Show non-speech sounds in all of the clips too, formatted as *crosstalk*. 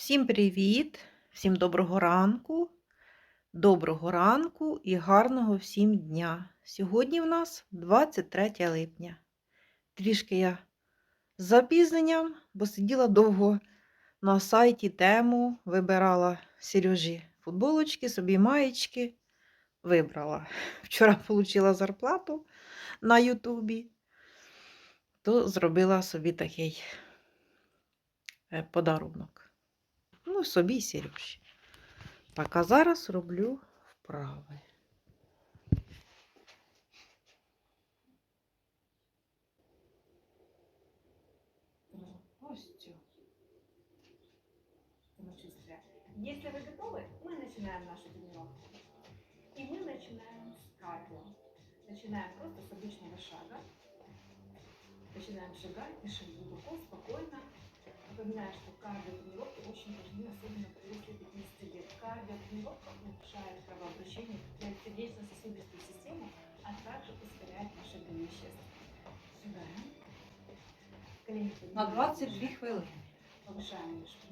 Всім привіт! Всім доброго ранку. Доброго ранку і гарного всім дня. Сьогодні в нас 23 липня. Трішки я з запізненням, бо сиділа довго на сайті тему, вибирала Сережі футболочки, собі маєчки. Вибрала. *laughs* Вчора отримала зарплату на Ютубі, то зробила собі такий е, подарунок. Ну, собі і Сережі. Так, а зараз роблю вправи. Ось цю. Если вы готовы, мы начинаем нашу тренировку. И мы начинаем с кардио. Начинаем просто с обычного шага. Начинаем шагать, дышим глубоко, спокойно. Напоминаю, что кардио тренировки очень важны, особенно при росте 50 лет. Кардио тренировка улучшает кровообращение, укрепляет сердечно-сосудистую систему, а также ускоряет наше веществ. Шагаем. Колени На поднимаем, 22 дышим. хвилини. Повышаем мышцы.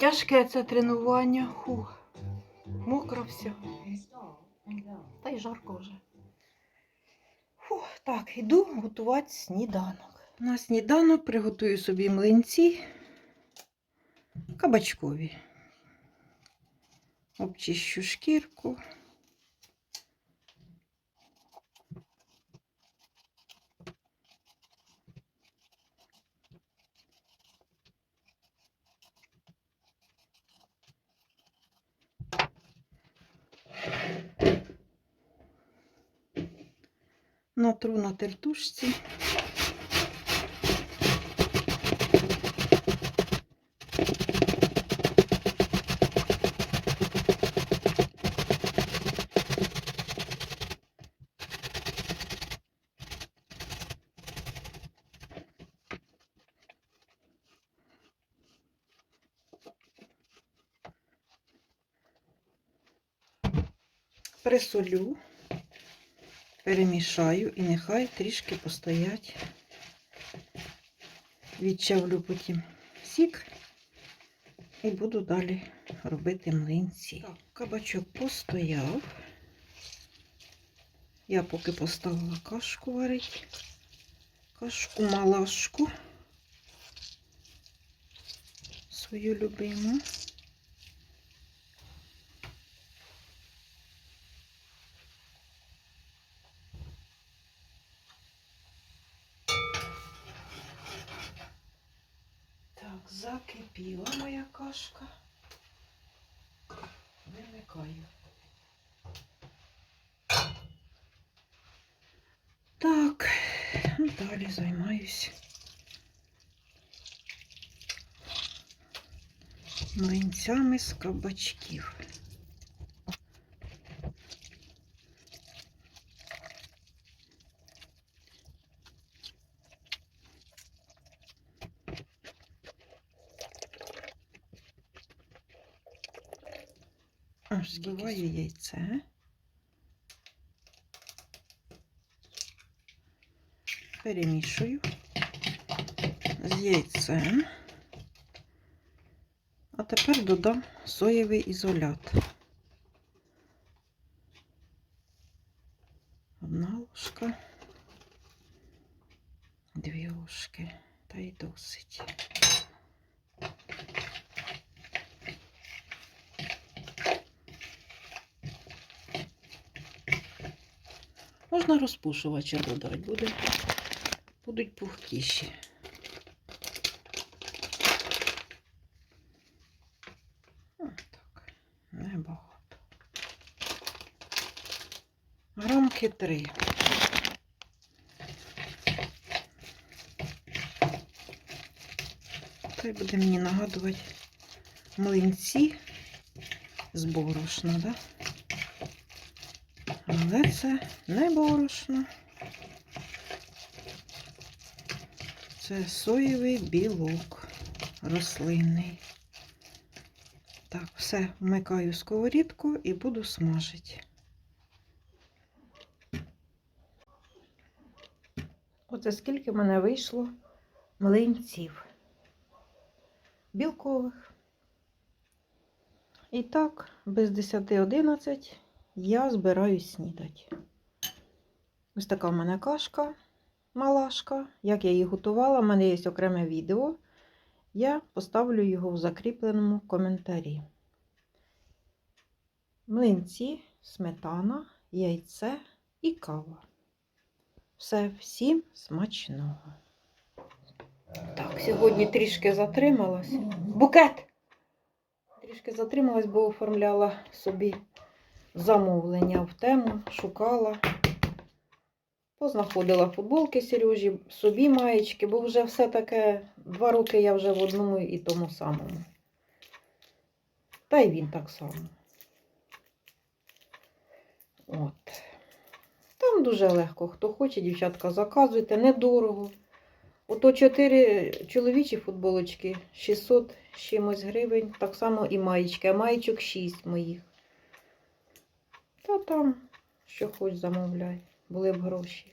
Важке це тренування. Хух. Мокро все. Та й жарко вже. Фух, так, іду готувати сніданок. На сніданок приготую собі млинці кабачкові. Обчищу шкірку. Натру на тертушці. Присолю перемішаю і нехай трішки постоять. Відчавлю потім сік і буду далі робити млинці. Так, кабачок постояв. Я поки поставила кашку варити. Кашку малашку. Свою любиму. Кашка. Вимикаю. Так, ну, далі займаюсь. Млинцями з кабачків. Аж збиваю яйце. Перемішую з яйцем. А тепер додам соєвий ізолят. Одна ложка, дві ложки, та й досить. Можна розпушувача додати, буде, будуть пухкіші. Так, небагато. Грамки три. Й буде мені нагадувати млинці з борошна, да? Але це не борошно. Це соєвий білок рослинний. Так, все, вмикаю сковорідку і буду смажити. Оце скільки в мене вийшло млинців білкових. І так, без 10-11 я збираюсь снідати. Ось така в мене кашка малашка. Як я її готувала, в мене є окреме відео. Я поставлю його в закріпленому коментарі. Млинці, сметана, яйце і кава. Все, всім смачного. Так, сьогодні трішки затрималась. Букет! Трішки затрималась, бо оформляла собі замовлення в тему, шукала. Познаходила футболки Сережі, собі маєчки, бо вже все таке два роки я вже в одному і тому самому. Та й він так само. От. Там дуже легко. Хто хоче, дівчатка, заказуйте, недорого. Ото 4 чоловічі футболочки, 600 чимось гривень. Так само і маєчки, а маєчок 6 моїх. Та там, що хоч замовляй, були б гроші.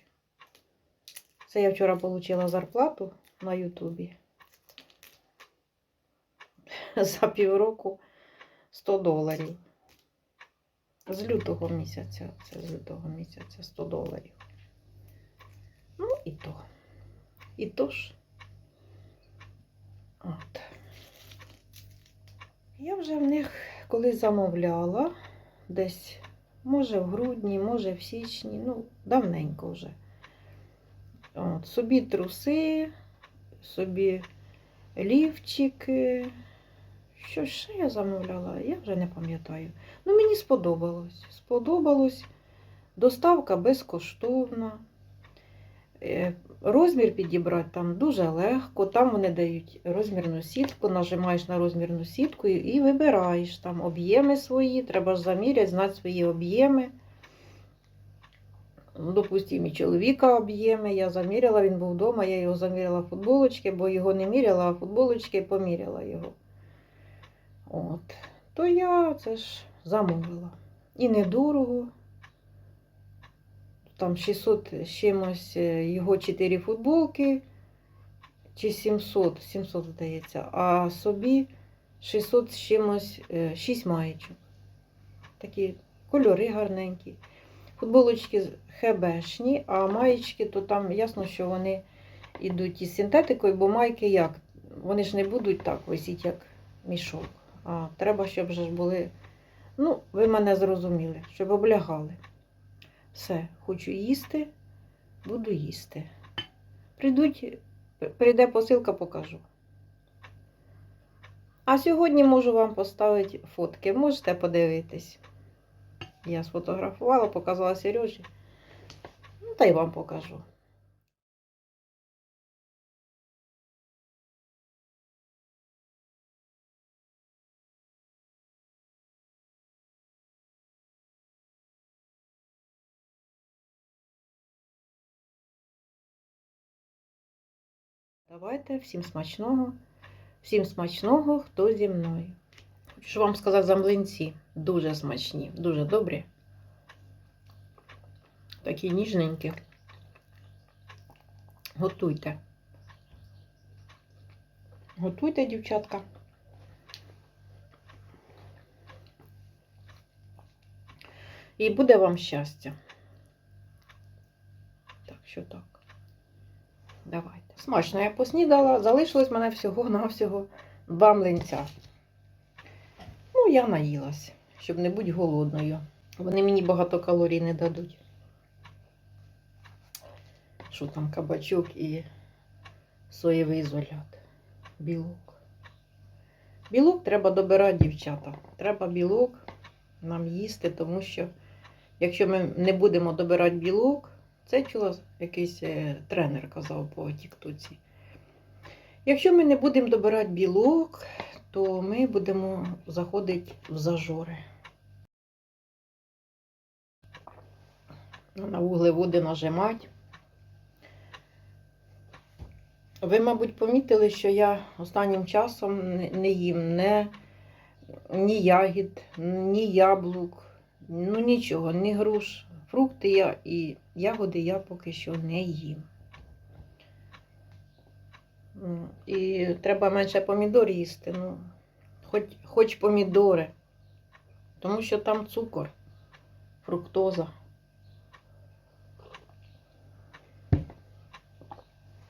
Це я вчора отримала зарплату на Ютубі. *laughs* за півроку 100 доларів. З лютого місяця, це з лютого місяця 100 доларів. Ну і то. І то ж. От. Я вже в них колись замовляла, десь, може, в грудні, може, в січні, ну, давненько вже. От, собі труси, собі лівчики. Що ще я замовляла? Я вже не пам'ятаю. Ну, мені сподобалось. Сподобалось. Доставка безкоштовна. Розмір підібрати там дуже легко. Там вони дають розмірну сітку, нажимаєш на розмірну сітку і, вибираєш там об'єми свої. Треба ж заміряти, знати свої об'єми. Допустимо, і чоловіка об'єми. Я заміряла, він був вдома, я його заміряла футболочки, бо його не міряла, а футболочки поміряла його. От. То я це ж замовила. І недорого. Там 600 з чимось е, його 4 футболки, чи 700, 700 здається, а собі 600 з чимось 6 маєчок. Такі кольори гарненькі. Футболочки хебешні, а маєчки, то там ясно, що вони йдуть із синтетикою, бо майки як? Вони ж не будуть так висіти, як мішок. А треба, щоб ж були. Ну, ви мене зрозуміли, щоб облягали. Все, хочу їсти, буду їсти. Прийдуть, прийде посилка, покажу. А сьогодні можу вам поставити фотки. Можете подивитись. Я сфотографувала, показала Сережі. Ну, та й вам покажу. Давайте всім смачного. Всім смачного, хто зі мною. Хочу вам сказати за млинці. Дуже смачні, дуже добрі. Такі ніжненькі. Готуйте. Готуйте, дівчатка. І буде вам щастя. Так, що так. Давайте. Смачно я поснідала, залишилось мене всього-навсього два млинця. Ну, я наїлась, щоб не бути голодною. Вони мені багато калорій не дадуть. Що там кабачок і соєвий ізолят. Білок. Білок треба добирати, дівчата. Треба білок нам їсти, тому що якщо ми не будемо добирати білок, це чула якийсь е, тренер казав по Тіктоці. Якщо ми не будемо добирати білок, то ми будемо заходити в зажори. На вуглеводи нажимати. Ви, мабуть, помітили, що я останнім часом не їм не, ні ягід, ні яблук, ну нічого, ні груш. Фрукти я і ягоди я поки що не їм. І треба менше помідор їсти. Ну, хоч, хоч помідори, тому що там цукор, фруктоза.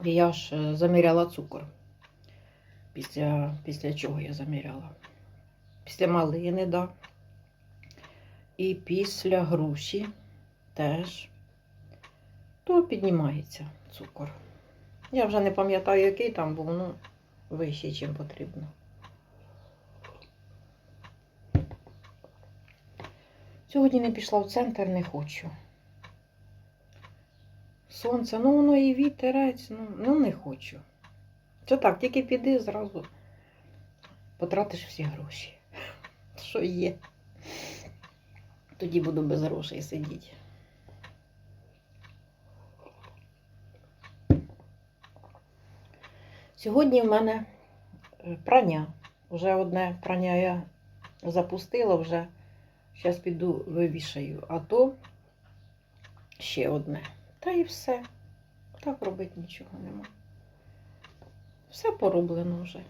І я ж е, заміряла цукор. Після, після чого я заміряла? Після малини, да. І після груші теж. То піднімається цукор. Я вже не пам'ятаю, який там був, ну, вищий, чим потрібно. Сьогодні не пішла в центр, не хочу. Сонце, ну воно і вітерець, ну, ну не хочу. Це так, тільки піди зразу потратиш всі гроші. *laughs* Що є. Тоді буду без грошей сидіти. Сьогодні в мене е, прання. Вже одне прання я запустила, вже зараз піду вивішаю, а то ще одне. Та і все. Так робити нічого нема. Все пороблено вже.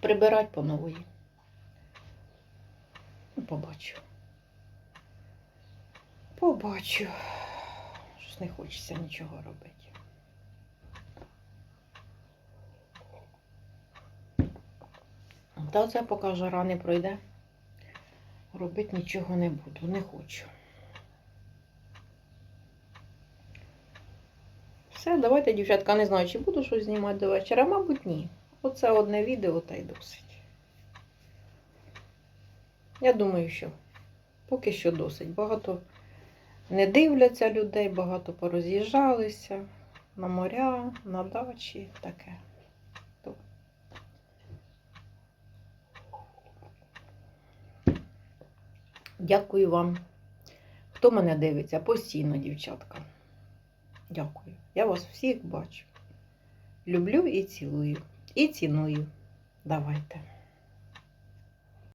Прибирать по нової. Ну, побачу. Побачу. Щось не хочеться нічого робити. Та це поки жара не пройде. Робити нічого не буду, не хочу. Все, давайте, дівчатка, не знаю, чи буду щось знімати до вечора. Мабуть, ні. Оце одне відео та й досить. Я думаю, що поки що досить. Багато не дивляться людей, багато пороз'їжджалися на моря, на дачі, таке. Дякую вам, хто мене дивиться постійно, дівчатка. Дякую. Я вас всіх бачу. Люблю і цілую. І ціную. Давайте.